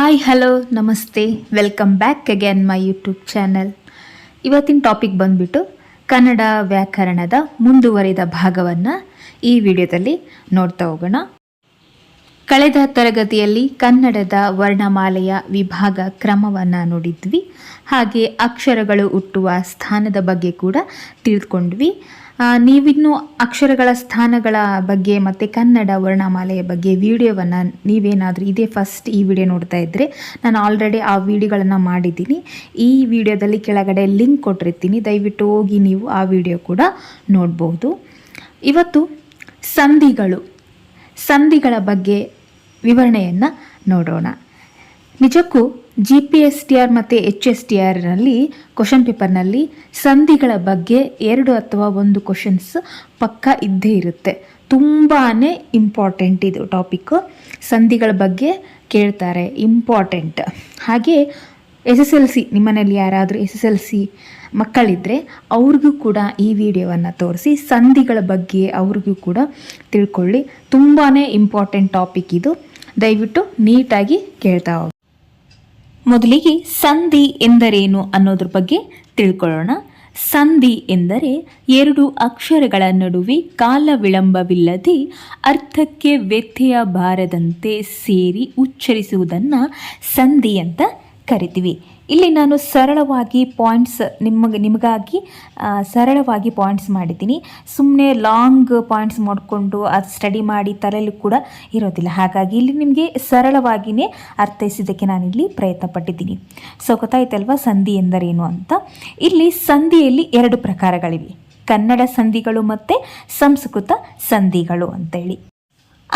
Hi hello ನಮಸ್ತೆ. Welcome back again my YouTube channel ಇವತ್ತಿನ topic ಬಂದ್ಬಿಟ್ಟು ಕನ್ನಡ ವ್ಯಾಕರಣದ ಮುಂದುವರಿದ ಭಾಗವನ್ನು ಈ ವಿಡಿಯೋದಲ್ಲಿ ನೋಡ್ತಾ ಹೋಗೋಣ. ಕಳೆದ ತರಗತಿಯಲ್ಲಿ ಕನ್ನಡದ ವರ್ಣಮಾಲೆಯ ವಿಭಾಗ ಕ್ರಮವನ್ನು ನೋಡಿದ್ವಿ. ಹಾಗೆ ಅಕ್ಷರಗಳು ಹುಟ್ಟುವ ಸ್ಥಾನದ ಬಗ್ಗೆ ಕೂಡ ತಿಳ್ಕೊಂಡ್ವಿ. ಆ, ನೀವಿನ್ನು ಅಕ್ಷರಗಳ ಸ್ಥಾನಗಳ ಬಗ್ಗೆ ಮತ್ತು ಕನ್ನಡ ವರ್ಣಮಾಲೆಯ ಬಗ್ಗೆ ವಿಡಿಯೋವನ್ನು ನೀವೇನಾದರೂ ಇದೇ ಫಸ್ಟ್ ಈ ವಿಡಿಯೋ ನೋಡ್ತಾ ಇದ್ದರೆ ನಾನು ಆಲ್ರೆಡಿ ಆ ವಿಡಿಯೋಗಳನ್ನು ಮಾಡಿದ್ದೀನಿ. ಈ ವಿಡಿಯೋದಲ್ಲಿ ಕೆಳಗಡೆ ಲಿಂಕ್ ಕೊಟ್ಟಿರ್ತೀನಿ. ದಯವಿಟ್ಟು ಹೋಗಿ ನೀವು ಆ ವಿಡಿಯೋ ಕೂಡ ನೋಡ್ಬೋದು. ಇವತ್ತು ಸಂಧಿಗಳು, ಸಂಧಿಗಳ ಬಗ್ಗೆ ವಿವರಣೆಯನ್ನು ನೋಡೋಣ. ನಿಜಕ್ಕೂ G P S T R ಮತ್ತು ಎಚ್ ಎಸ್ ಟಿ ಆರ್ನಲ್ಲಿ ಕ್ವಶನ್ ಪೇಪರ್ನಲ್ಲಿ ಸಂಧಿಗಳ ಬಗ್ಗೆ ಎರಡು ಅಥವಾ ಒಂದು ಕ್ವಶನ್ಸ್ ಪಕ್ಕ ಇದ್ದೇ ಇರುತ್ತೆ. ತುಂಬಾ ಇಂಪಾರ್ಟೆಂಟ್ ಇದು ಟಾಪಿಕ್ಕು ಸಂಧಿಗಳ ಬಗ್ಗೆ ಕೇಳ್ತಾರೆ ಇಂಪಾರ್ಟೆಂಟ್ ಹಾಗೆ ಎಸ್ ಎಸ್ ಎಲ್ ಸಿ ನಿಮ್ಮನೇಲಿ ಯಾರಾದರೂ ಎಸ್ ಎಸ್ ಎಲ್ ಸಿ ಮಕ್ಕಳಿದ್ದರೆ ಅವ್ರಿಗೂ ಕೂಡ ಈ ವಿಡಿಯೋವನ್ನು ತೋರಿಸಿ, ಸಂಧಿಗಳ ಬಗ್ಗೆ ಅವ್ರಿಗೂ ಕೂಡ ತಿಳ್ಕೊಳ್ಳಿ. ತುಂಬಾ ಇಂಪಾರ್ಟೆಂಟ್ ಟಾಪಿಕ್ ಇದು. ದಯವಿಟ್ಟು ನೀಟಾಗಿ ಕೇಳ್ತಾ ಹೋಗಿ. ಮೊದಲಿಗೆ ಸಂಧಿ ಎಂದರೇನು ಅನ್ನೋದ್ರ ಬಗ್ಗೆ ತಿಳ್ಕೊಳ್ಳೋಣ. ಸಂಧಿ ಎಂದರೆ ಎರಡು ಅಕ್ಷರಗಳ ನಡುವೆ ಕಾಲ ವಿಳಂಬವಿಲ್ಲದೆ ಅರ್ಥಕ್ಕೆ ವ್ಯತ್ಯಯ ಬಾರದಂತೆ ಸೇರಿ ಉಚ್ಚರಿಸುವುದನ್ನು ಸಂಧಿ ಅಂತ ಕರಿತೀವಿ. ಇಲ್ಲಿ ನಾನು ಸರಳವಾಗಿ ಪಾಯಿಂಟ್ಸ್ ನಿಮಗೆ, ನಿಮಗಾಗಿ ಸರಳವಾಗಿ ಪಾಯಿಂಟ್ಸ್ ಮಾಡಿದ್ದೀನಿ. ಸುಮ್ಮನೆ ಲಾಂಗ್ ಪಾಯಿಂಟ್ಸ್ ಮಾಡಿಕೊಂಡು ಅದು ಸ್ಟಡಿ ಮಾಡಿ ತರಲು ಕೂಡ ಇರೋದಿಲ್ಲ. ಹಾಗಾಗಿ ಇಲ್ಲಿ ನಿಮಗೆ ಸರಳವಾಗಿಯೇ ಅರ್ಥೈಸಿದ್ದಕ್ಕೆ ನಾನಿಲ್ಲಿ ಪ್ರಯತ್ನ ಪಟ್ಟಿದ್ದೀನಿ ಸೊ ಗೊತ್ತಾಯ್ತಲ್ವ ಸಂಧಿ ಎಂದರೇನು ಅಂತ? ಇಲ್ಲಿ ಸಂಧಿಯಲ್ಲಿ ಎರಡು ಪ್ರಕಾರಗಳಿವೆ. ಕನ್ನಡ ಸಂಧಿಗಳು ಮತ್ತು ಸಂಸ್ಕೃತ ಸಂಧಿಗಳು ಅಂತೇಳಿ.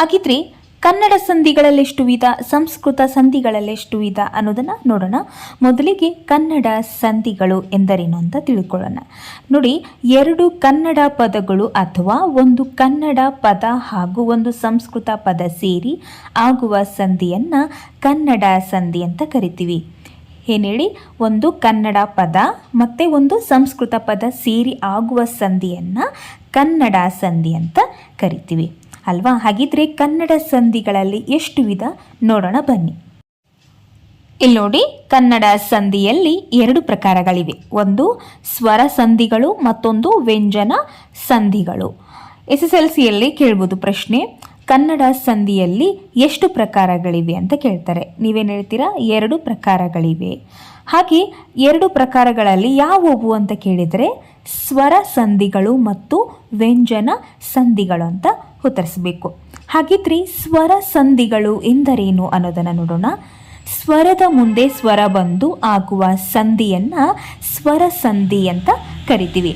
ಹಾಗಿದ್ರೆ ಕನ್ನಡ ಸಂಧಿಗಳಲ್ಲೆಷ್ಟು ವಿಧ, ಸಂಸ್ಕೃತ ಸಂಧಿಗಳಲ್ಲೆಷ್ಟು ವಿಧ ಅನ್ನೋದನ್ನು ನೋಡೋಣ. ಮೊದಲಿಗೆ ಕನ್ನಡ ಸಂಧಿಗಳು ಎಂದರೇನು ಅಂತ ತಿಳ್ಕೊಳ್ಳೋಣ. ನೋಡಿ, ಎರಡು ಕನ್ನಡ ಪದಗಳು ಅಥವಾ ಒಂದು ಕನ್ನಡ ಪದ ಹಾಗೂ ಒಂದು ಸಂಸ್ಕೃತ ಪದ ಸೇರಿ ಆಗುವ ಸಂಧಿಯನ್ನು ಕನ್ನಡ ಸಂಧಿ ಅಂತ ಕರಿತೀವಿ. ಏನೇಳಿ ಒಂದು ಕನ್ನಡ ಪದ ಮತ್ತು ಒಂದು ಸಂಸ್ಕೃತ ಪದ ಸೇರಿ ಆಗುವ ಸಂಧಿಯನ್ನು ಕನ್ನಡ ಸಂಧಿ ಅಂತ ಕರಿತೀವಿ. ಅಲ್ವಾ? ಹಾಗಿದ್ರೆ ಕನ್ನಡ ಸಂಧಿಗಳಲ್ಲಿ ಎಷ್ಟು ವಿಧ? ನೋಡೋಣ, ಬನ್ನಿ. ಇಲ್ಲಿ ನೋಡಿ, ಕನ್ನಡ ಸಂಧಿಯಲ್ಲಿ ಎರಡು ಪ್ರಕಾರಗಳಿವೆ. ಒಂದು, ಸ್ವರ ಸಂಧಿಗಳು, ಮತ್ತೊಂದು, ವ್ಯಂಜನ ಸಂಧಿಗಳು. ಎಸ್ ಎಸ್ ಎಲ್ ಸಿಯಲ್ಲಿ ಕೇಳ್ಬೋದು ಪ್ರಶ್ನೆ, ಕನ್ನಡ ಸಂಧಿಯಲ್ಲಿ ಎಷ್ಟು ಪ್ರಕಾರಗಳಿವೆ ಅಂತ ಕೇಳ್ತಾರೆ. ನೀವೇನು ಹೇಳ್ತೀರಾ? ಎರಡು ಪ್ರಕಾರಗಳಿವೆ. ಹಾಗೆ, ಎರಡು ಪ್ರಕಾರಗಳಲ್ಲಿ ಯಾವುವು ಅಂತ ಕೇಳಿದರೆ, ಸ್ವರ ಸಂಧಿಗಳು ಮತ್ತು ವ್ಯಂಜನ ಸಂಧಿಗಳು ಅಂತ ಉತ್ತರಿಸಬೇಕು. ಹಾಗಿದ್ರೆ ಸ್ವರ ಸಂಧಿಗಳು ಎಂದರೇನು ಅನ್ನೋದನ್ನು ನೋಡೋಣ. ಸ್ವರದ ಮುಂದೆ ಸ್ವರ ಬಂದು ಆಗುವ ಸಂಧಿಯನ್ನು ಸ್ವರ ಸಂಧಿ ಅಂತ ಕರಿತೀವಿ.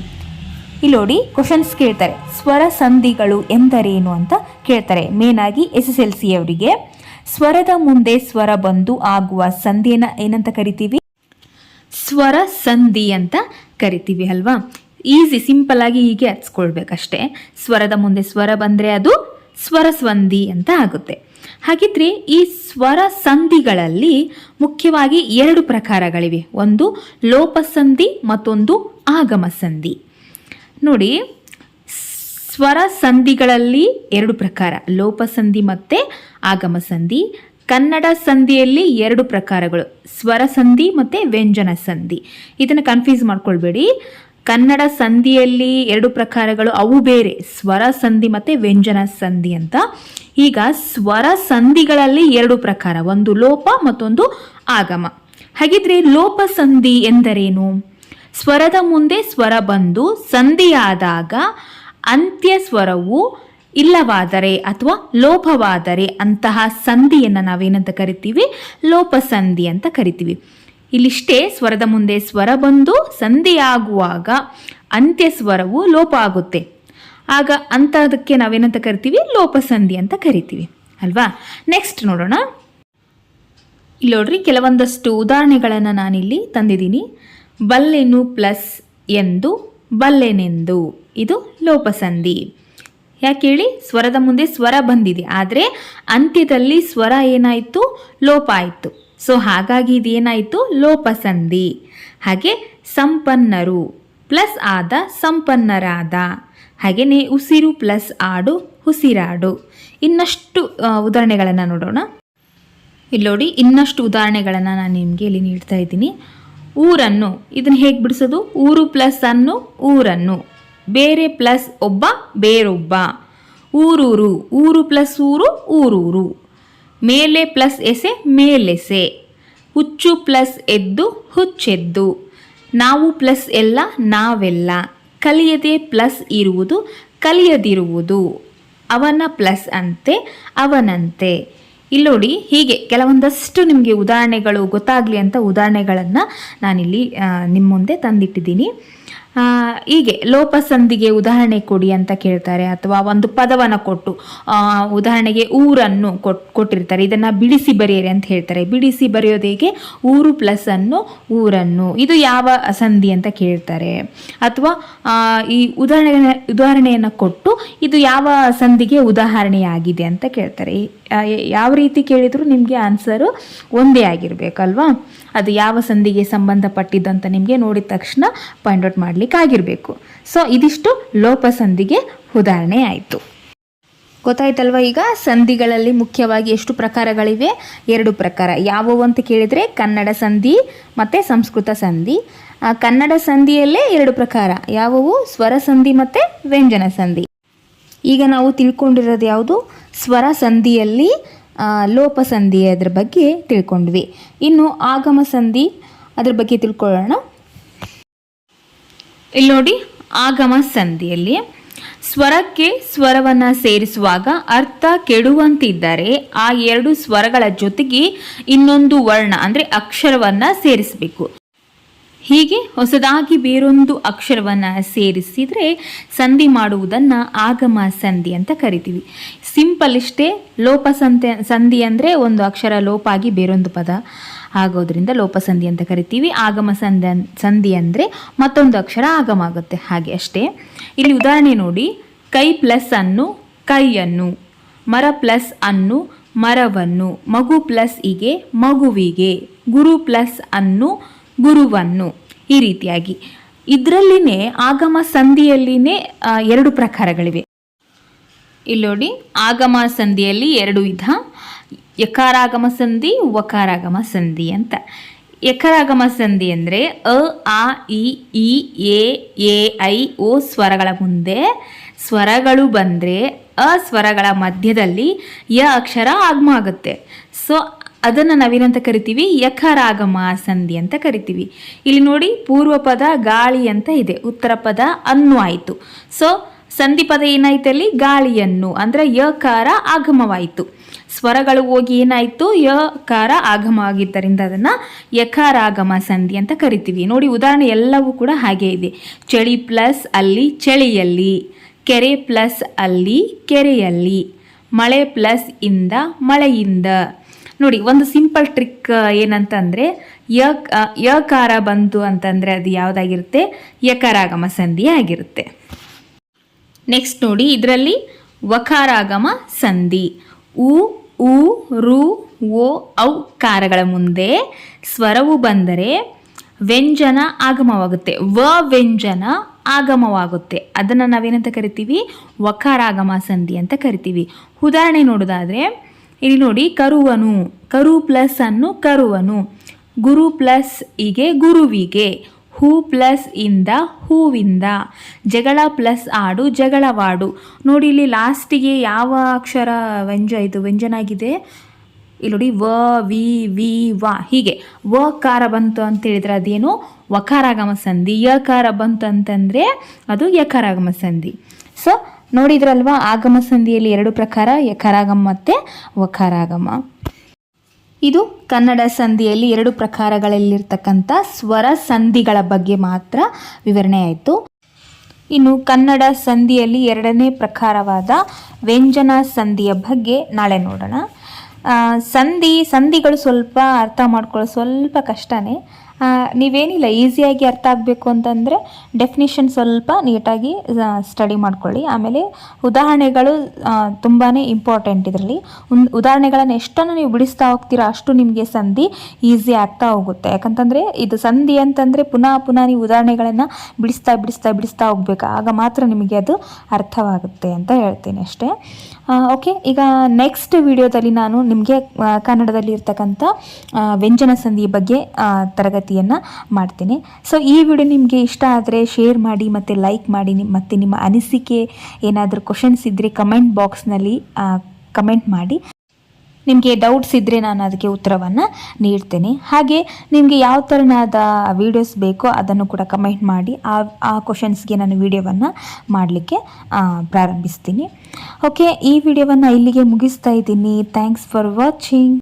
ಇಲ್ಲಿ ನೋಡಿ ಕ್ವಶನ್ಸ್ ಕೇಳ್ತಾರೆ. ಸ್ವರ ಸಂಧಿಗಳು ಎಂದರೇನು ಅಂತ ಕೇಳ್ತಾರೆ. ಮೇನಾಗಿ ಎಸ್ ಎಸ್ ಎಲ್ ಸಿ ಅವರಿಗೆ. ಸ್ವರದ ಮುಂದೆ ಸ್ವರ ಬಂದು ಆಗುವ ಸಂಧಿಯನ್ನು ಏನಂತ ಕರಿತೀವಿ? ಸ್ವರ ಸಂಧಿ ಅಂತ ಕರಿತೀವಿ ಅಲ್ವಾ? ಈಸಿ ಸಿಂಪಲ್ ಆಗಿ ಹೀಗೆ ಹಚ್ಕೊಳ್ಬೇಕಷ್ಟೇ. ಸ್ವರದ ಮುಂದೆ ಸ್ವರ ಬಂದರೆ ಅದು ಸ್ವರ ಸಂಧಿ ಅಂತ ಆಗುತ್ತೆ. ಹಾಗಿದ್ರೆ ಈ ಸ್ವರ ಸಂಧಿಗಳಲ್ಲಿ ಮುಖ್ಯವಾಗಿ ಎರಡು ಪ್ರಕಾರಗಳಿವೆ. ಒಂದು ಲೋಪಸಂಧಿ, ಮತ್ತೊಂದು ಆಗಮ ಸಂಧಿ ನೋಡಿ ಸ್ವರ ಸಂಧಿಗಳಲ್ಲಿ ಎರಡು ಪ್ರಕಾರ. ಲೋಪಸಂಧಿ ಮತ್ತು ಆಗಮ ಸಂಧಿ ಕನ್ನಡ ಸಂಧಿಯಲ್ಲಿ ಎರಡು ಪ್ರಕಾರಗಳು. ಸ್ವರ ಸಂಧಿ ಮತ್ತು ವ್ಯಂಜನ ಸಂಧಿ ಇದನ್ನು ಕನ್ಫ್ಯೂಸ್ ಮಾಡ್ಕೊಳ್ಬೇಡಿ. ಕನ್ನಡ ಸಂಧಿಯಲ್ಲಿ ಎರಡು ಪ್ರಕಾರಗಳು. ಅವು ಬೇರೆ, ಸ್ವರ ಸಂಧಿ ಮತ್ತು ವ್ಯಂಜನ ಸಂಧಿ ಅಂತ. ಈಗ ಸ್ವರ ಸಂಧಿಗಳಲ್ಲಿ ಎರಡು ಪ್ರಕಾರ, ಒಂದು ಲೋಪ ಮತ್ತೊಂದು ಆಗಮ. ಹಾಗಿದ್ರೆ ಲೋಪ ಸಂಧಿ ಎಂದರೇನು? ಸ್ವರದ ಮುಂದೆ ಸ್ವರ ಬಂದು ಸಂಧಿಯಾದಾಗ ಅಂತ್ಯ ಸ್ವರವು ಇಲ್ಲವಾದರೆ ಅಥವಾ ಲೋಪವಾದರೆ ಅಂತಹ ಸಂಧಿಯನ್ನು ನಾವೇನಂತ ಕರಿತೀವಿ? ಲೋಪಸಂಧಿ ಅಂತ ಕರಿತೀವಿ. ಇಲ್ಲಿಷ್ಟೇ ಸ್ವರದ ಮುಂದೆ ಸ್ವರ ಬಂದು ಸಂಧಿಯಾಗುವಾಗ ಅಂತ್ಯ ಸ್ವರವು ಲೋಪ ಆಗುತ್ತೆ. ಆಗ ಅಂಥದಕ್ಕೆ ನಾವೇನಂತ ಕರಿತೀವಿ? ಲೋಪಸಂಧಿ ಅಂತ ಕರಿತೀವಿ. ಅಲ್ವಾ? ನೆಕ್ಸ್ಟ್ ನೋಡೋಣ. ಇಲ್ಲಿ ನೋಡ್ರಿ, ಕೆಲವೊಂದಷ್ಟು ಉದಾಹರಣೆಗಳನ್ನು ನಾನಿಲ್ಲಿ ತಂದಿದ್ದೀನಿ. ಬಲ್ಲೆನು ಪ್ಲಸ್ ಎಂದು, ಬಲ್ಲೆನೆಂದು. ಇದು ಲೋಪಸಂಧಿ. ಯಾಕೆ ಹೇಳಿ? ಸ್ವರದ ಮುಂದೆ ಸ್ವರ ಬಂದಿದೆ. ಆದರೆ ಅಂತ್ಯದಲ್ಲಿ ಸ್ವರ ಏನಾಯಿತು? ಲೋಪ ಆಯಿತು. ಸೊ ಹಾಗಾಗಿ ಇದೇನಾಯಿತು? ಲೋಪಸಂಧಿ. ಹಾಗೆ ಸಂಪನ್ನರು ಪ್ಲಸ್ ಆದ ಸಂಪನ್ನರಾದ. ಹಾಗೆಯೇ ಉಸಿರು ಪ್ಲಸ್ ಆಡು, ಉಸಿರಾಡು. ಇನ್ನಷ್ಟು ಉದಾಹರಣೆಗಳನ್ನು ನೋಡೋಣ. ಇಲ್ಲಿ ನೋಡಿ, ಇನ್ನಷ್ಟು ಉದಾಹರಣೆಗಳನ್ನು ನಾನು ನಿಮಗೆ ಇಲ್ಲಿ ನೀಡ್ತಾ ಇದ್ದೀನಿ. ಊರನ್ನು, ಇದನ್ನು ಹೇಗೆ ಬಿಡಿಸೋದು? ಊರು ಪ್ಲಸ್ ಅನ್ನು, ಊರನ್ನು. ಬೇರೆ ಪ್ಲಸ್ ಒಬ್ಬ, ಬೇರೊಬ್ಬ. ಊರೂರು, ಊರು ಪ್ಲಸ್ ಊರು, ಊರೂರು. ಮೇಲೆ ಪ್ಲಸ್ ಎಸೆ ಮೇಲೆಸೆ ಹುಚ್ಚು ಪ್ಲಸ್ ಎದ್ದು, ಹುಚ್ಚೆದ್ದು. ನಾವು ಪ್ಲಸ್ ಎಲ್ಲ, ನಾವೆಲ್ಲ. ಕಲಿಯದೆ ಪ್ಲಸ್ ಇರುವುದು, ಕಲಿಯದಿರುವುದು. ಅವನ ಪ್ಲಸ್ ಅಂತೆ, ಅವನಂತೆ. ಇಲ್ಲೋಡಿ, ಹೀಗೆ ಕೆಲವೊಂದಷ್ಟು ನಿಮಗೆ ಉದಾಹರಣೆಗಳು ಗೊತ್ತಾಗಲಿ ಅಂತ ಉದಾಹರಣೆಗಳನ್ನು ನಾನಿಲ್ಲಿ ನಿಮ್ಮ ಮುಂದೆ ತಂದಿಟ್ಟಿದ್ದೀನಿ. ಹೀಗೆ ಲೋಪಸಂದಿಗೆ ಉದಾಹರಣೆ ಕೊಡಿ ಅಂತ ಕೇಳ್ತಾರೆ ಅಥವಾ ಒಂದು ಪದವನ್ನು ಕೊಟ್ಟು ಉದಾಹರಣೆಗೆ ಊರನ್ನು ಕೊಟ್, ಕೊಟ್ಟಿರ್ತಾರೆ. ಇದನ್ನು ಬಿಡಿಸಿ ಬರೆಯಿರಿ ಅಂತ ಹೇಳ್ತಾರೆ. ಬಿಡಿಸಿ ಬರೆಯೋದೇಗೆ ಊರು ಪ್ಲಸ್ ಅನ್ನು ಊರನ್ನು. ಇದು ಯಾವ ಸಂಧಿ ಅಂತ ಕೇಳ್ತಾರೆ. ಅಥವಾ ಈ ಉದಾಹರಣೆ ಉದಾಹರಣೆಯನ್ನು ಕೊಟ್ಟು ಇದು ಯಾವ ಸಂಧಿಗೆ ಉದಾಹರಣೆಯಾಗಿದೆ ಅಂತ ಕೇಳ್ತಾರೆ. ಯಾವ ರೀತಿ ಕೇಳಿದರೂ ನಿಮಗೆ ಆನ್ಸರು ಒಂದೇ ಆಗಿರಬೇಕಲ್ವಾ? ಅದು ಯಾವ ಸಂಧಿಗೆ ಸಂಬಂಧಪಟ್ಟಿದ್ದು ಅಂತ ನಿಮಗೆ ನೋಡಿದ ತಕ್ಷಣ ಪಾಯಿಂಟ್ ಔಟ್ ಮಾಡ್ಲಿಕ್ಕೆ ಆಗಿರಬೇಕು ಸೊ ಇದಿಷ್ಟು ಲೋಪಸಂಧಿಗೆ ಉದಾಹರಣೆ ಆಯಿತು. ಗೊತ್ತಾಯ್ತಲ್ವ ಈಗ? ಸಂಧಿಗಳಲ್ಲಿ ಮುಖ್ಯವಾಗಿ ಎಷ್ಟು ಪ್ರಕಾರಗಳಿವೆ? ಎರಡು ಪ್ರಕಾರ. ಯಾವುವು ಅಂತ ಕೇಳಿದರೆ ಕನ್ನಡ ಸಂಧಿ ಮತ್ತು ಸಂಸ್ಕೃತ ಸಂಧಿ. ಕನ್ನಡ ಸಂಧಿಯಲ್ಲೇ ಎರಡು ಪ್ರಕಾರ. ಯಾವುವು? ಸ್ವರ ಸಂಧಿ ಮತ್ತು ವ್ಯಂಜನ ಸಂಧಿ. ಈಗ ನಾವು ತಿಳ್ಕೊಂಡಿರೋದು ಯಾವುದು? ಸ್ವರ ಸಂಧಿಯಲ್ಲಿ ಲೋಪ ಸಂಧಿ ಅದರ ಬಗ್ಗೆ ತಿಳ್ಕೊಂಡ್ವಿ. ಇನ್ನು ಆಗಮ ಸಂಧಿ ಅದ್ರ ಬಗ್ಗೆ ತಿಳ್ಕೊಳ್ಳೋಣ. ಇಲ್ಲಿ ನೋಡಿ, ಆಗಮ ಸಂಧಿಯಲ್ಲಿ ಸ್ವರಕ್ಕೆ ಸ್ವರವನ್ನು ಸೇರಿಸುವಾಗ ಅರ್ಥ ಕೆಡುವಂತಿದ್ದರೆ ಆ ಎರಡು ಸ್ವರಗಳ ಜೊತೆಗೆ ಇನ್ನೊಂದು ವರ್ಣ, ಅಂದರೆ ಅಕ್ಷರವನ್ನು ಸೇರಿಸಬೇಕು. ಹೀಗೆ ಹೊಸದಾಗಿ ಬೇರೊಂದು ಅಕ್ಷರವನ್ನು ಸೇರಿಸಿದರೆ ಸಂಧಿ ಮಾಡುವುದನ್ನು ಆಗಮ ಸಂಧಿ ಅಂತ ಕರಿತೀವಿ. ಸಿಂಪಲ್ ಇಷ್ಟೇ, ಲೋಪ ಸಂತೆ, ಸಂಧಿ ಅಂದರೆ ಒಂದು ಅಕ್ಷರ ಲೋಪ ಆಗಿ ಬೇರೊಂದು ಪದ. ಆಗೋದ್ರಿಂದ ಲೋಪಸಂಧಿ ಅಂತ ಕರಿತೀವಿ. ಆಗಮ ಸಂಧಿ ಸಂಧಿ ಅಂದರೆ ಮತ್ತೊಂದು ಅಕ್ಷರ ಆಗಮ ಆಗುತ್ತೆ ಹಾಗೆ ಅಷ್ಟೇ. ಇಲ್ಲಿ ಉದಾಹರಣೆ ನೋಡಿ. ಕೈ ಪ್ಲಸ್ ಅನ್ನು ಕೈಯನ್ನು, ಮರ ಪ್ಲಸ್ ಅನ್ನು ಮರವನ್ನು, ಮಗು ಪ್ಲಸ್ ಇಗೆ ಮಗುವಿಗೆ, ಗುರು ಪ್ಲಸ್ ಅನ್ನು ಗುರುವನ್ನು ಈ ರೀತಿಯಾಗಿ. ಇದರಲ್ಲಿನೇ ಆಗಮ ಸಂಧಿಯಲ್ಲಿನೇ ಎರಡು ಪ್ರಕಾರಗಳಿವೆ. ಇಲ್ಲಿ ನೋಡಿ. ಆಗಮ ಸಂಧಿಯಲ್ಲಿ ಎರಡು ವಿಧ ಯಕಾರಾಗಮ ಸಂಧಿ ವಕಾರಾಗಮ ಸಂಧಿ ಅಂತ. ಯಕಾರಾಗಮ ಸಂಧಿ ಅಂದರೆ ಅ, ಆ, ಇ ಈ ಎ ಎ, ಐ, ಓ ಸ್ವರಗಳ ಮುಂದೆ ಸ್ವರಗಳು ಬಂದರೆ ಅ ಸ್ವರಗಳ ಮಧ್ಯದಲ್ಲಿ ಯ ಅಕ್ಷರ ಆಗಮ ಆಗುತ್ತೆ ಸೊ, ಅದನ್ನು ನಾವೇನಂತ ಕರಿತೀವಿ? ಯಕಾರಾಗಮ ಸಂಧಿ ಅಂತ ಕರಿತೀವಿ. ಇಲ್ಲಿ ನೋಡಿ ಪೂರ್ವ ಪದ ಗಾಳಿ ಅಂತ ಇದೆ. ಉತ್ತರ ಪದ ಅನ್ನು ಆಯಿತು. ಸೊ ಸಂಧಿ ಪದ ಏನಾಯ್ತು ಅಲ್ಲಿ ಗಾಳಿಯನ್ನು, ಅಂದರೆ ಯಕಾರ ಆಗಮವಾಯಿತು. ಸ್ವರಗಳು ಹೋಗಿ ಏನಾಯಿತು? ಯಕಾರ ಆಗಮ ಆಗಿದ್ದರಿಂದ ಅದನ್ನು ಯಕಾರಾಗಮ ಸಂಧಿ ಅಂತ ಕರಿತೀವಿ. ನೋಡಿ, ಉದಾಹರಣೆ ಎಲ್ಲವೂ ಕೂಡ ಹಾಗೆ ಇದೆ. ಚಳಿ ಪ್ಲಸ್ ಅಲ್ಲಿ, ಚಳಿಯಲ್ಲಿ. ಕೆರೆ ಪ್ಲಸ್ ಅಲ್ಲಿ, ಕೆರೆಯಲ್ಲಿ. ಮಳೆ ಪ್ಲಸ್ ಇಂದ, ಮಳೆಯಿಂದ. ನೋಡಿ, ಒಂದು ಸಿಂಪಲ್ ಟ್ರಿಕ್ ಏನಂತಂದರೆ ಯ ಯಕಾರ ಬಂತು ಅಂತಂದರೆ ಅದು ಯಾವುದಾಗಿರುತ್ತೆ? ಯಕಾರಾಗಮ ಸಂಧಿ ಆಗಿರುತ್ತೆ. ನೆಕ್ಸ್ಟ್ ನೋಡಿ, ಇದರಲ್ಲಿ ವಕಾರಾಗಮ, ಸಂಧಿ. ಉ ಉ, ರು, ಓ, ಔ, ಕಾರಗಳ ಮುಂದೆ ಸ್ವರವು ಬಂದರೆ ವ್ಯಂಜನ ಆಗಮವಾಗುತ್ತೆ. ವ, ವ್ಯಂಜನ ಆಗಮವಾಗುತ್ತೆ. ಅದನ್ನು ನಾವೇನಂತ ಕರಿತೀವಿ? ವಕಾರಾಗಮ, ಸಂಧಿ ಅಂತ ಕರಿತೀವಿ. ಉದಾಹರಣೆ ನೋಡೋದಾದರೆ, ಇಲ್ಲಿ ನೋಡಿ, ಕರುವನು. ಕರು ಪ್ಲಸ್ ಅನ್ನು ಕರುವನು. ಗುರು ಪ್ಲಸ್ ಹೀಗೆ ಗುರುವಿಗೆ. ಹೂ ಪ್ಲಸ್ ಇಂದ ಹೂವಿಂದ. ಜಗಳ ಪ್ಲಸ್ ಆಡು, ಜಗಳವಾಡು. ನೋಡಿ, ಇಲ್ಲಿ ಲಾಸ್ಟಿಗೆ ಯಾವ ಅಕ್ಷರ ವ್ಯಂಜ ಇದು? ವ್ಯಂಜನಾಗಿದೆ? ಇಲ್ಲಿ ನೋಡಿ, ವ, ವಿ ವಿ, ವ. ಹೀಗೆ. ವ ಕಾರ ಬಂತು ಅಂತ ಹೇಳಿದ್ರೆ ಅದೇನು? ವಕಾರಾಗಮ ಸಂಧಿ. ಯಕಾರ ಬಂತು ಅಂತಂದರೆ ಅದು ಯಕಾರಾಗಮ ಸಂಧಿ. ಸೊ ನೋಡಿದ್ರಲ್ವಾ? ಆಗಮ ಸಂಧಿಯಲ್ಲಿ ಎರಡು ಪ್ರಕಾರ, ಯಕಾರಾಗಮ ಮತ್ತು ವಕಾರಾಗಮ. ಇದು ಕನ್ನಡ ಸಂಧಿಯಲ್ಲಿ ಎರಡು ಪ್ರಕಾರಗಳಲ್ಲಿರ್ತಕ್ಕಂಥ ಸ್ವರ ಸಂಧಿಗಳ ಬಗ್ಗೆ ಮಾತ್ರ ವಿವರಣೆ ಆಯಿತು. ಇನ್ನು ಕನ್ನಡ ಸಂಧಿಯಲ್ಲಿ ಎರಡನೇ ಪ್ರಕಾರವಾದ ವ್ಯಂಜನ ಸಂಧಿಯ ಬಗ್ಗೆ ನಾಳೆ ನೋಡೋಣ. ಸಂಧಿ, ಸಂಧಿಗಳು ಸ್ವಲ್ಪ ಅರ್ಥ ಮಾಡ್ಕೊಳ್ಳೋ ಸ್ವಲ್ಪ ಕಷ್ಟನೇ. ನೀವೇನಿಲ್ಲ ಈಸಿಯಾಗಿ ಅರ್ಥ ಆಗಬೇಕು ಅಂತಂದರೆ ಡೆಫಿನಿಷನ್ ಸ್ವಲ್ಪ ನೀಟಾಗಿ ಸ್ಟಡಿ ಮಾಡ್ಕೊಳ್ಳಿ. ಆಮೇಲೆ ಉದಾಹರಣೆಗಳು ತುಂಬಾ ಇಂಪಾರ್ಟೆಂಟ್ ಇದರಲ್ಲಿ. ಉದಾಹರಣೆಗಳನ್ನು ಎಷ್ಟನ್ನು ನೀವು ಬಿಡಿಸ್ತಾ ಹೋಗ್ತೀರಾ ಅಷ್ಟು ನಿಮಗೆ ಸಂಧಿ ಈಸಿ ಆಗ್ತಾ ಹೋಗುತ್ತೆ. ಯಾಕಂತಂದರೆ ಇದು ಸಂಧಿ ಅಂತಂದರೆ ಪುನಃ ಪುನಃ ನೀವು ಉದಾಹರಣೆಗಳನ್ನು ಬಿಡಿಸ್ತಾ ಬಿಡಿಸ್ತಾ ಬಿಡಿಸ್ತಾ ಹೋಗ್ಬೇಕು. ಆಗ ಮಾತ್ರ ನಿಮಗೆ ಅದು ಅರ್ಥವಾಗುತ್ತೆ ಅಂತ ಹೇಳ್ತೀನಿ ಅಷ್ಟೇ. ಓಕೆ ಈಗ ನೆಕ್ಸ್ಟ್ ವಿಡಿಯೋದಲ್ಲಿ ನಾನು ನಿಮಗೆ ಕನ್ನಡದಲ್ಲಿ ಇರ್ತಕ್ಕಂಥ ವ್ಯಂಜನ ಸಂಧಿ ಬಗ್ಗೆ ತರಗತಿಯನ್ನು ಮಾಡ್ತೀನಿ. ಸೊ ಈ ವಿಡಿಯೋ ನಿಮಗೆ ಇಷ್ಟ ಆದರೆ ಶೇರ್ ಮಾಡಿ ಮತ್ತು ಲೈಕ್ ಮಾಡಿ ಮತ್ತು ನಿಮ್ಮ ಅನಿಸಿಕೆ ಏನಾದರೂ ಕ್ವಶನ್ಸ್ ಇದ್ದರೆ ಕಮೆಂಟ್ ಬಾಕ್ಸ್ನಲ್ಲಿ ಕಮೆಂಟ್ ಮಾಡಿ. ನಿಮಗೆ ಡೌಟ್ಸ್ ಇದ್ದರೆ ನಾನು ಅದಕ್ಕೆ ಉತ್ತರವನ್ನು ನೀಡ್ತೇನೆ. ಹಾಗೆ ನಿಮಗೆ ಯಾವ ಥರನಾದ ವೀಡಿಯೋಸ್ ಬೇಕೋ ಅದನ್ನು ಕೂಡ ಕಮೆಂಟ್ ಮಾಡಿ. ಆ ಆ ಕ್ವಶನ್ಸ್ಗೆ ನಾನು ವಿಡಿಯೋವನ್ನು ಮಾಡಲಿಕ್ಕೆ ಪ್ರಾರಂಭಿಸ್ತೀನಿ. ಓಕೆ ಈ ವಿಡಿಯೋವನ್ನು ಇಲ್ಲಿಗೆ ಮುಗಿಸ್ತಾ ಇದ್ದೀನಿ. Thanks for watching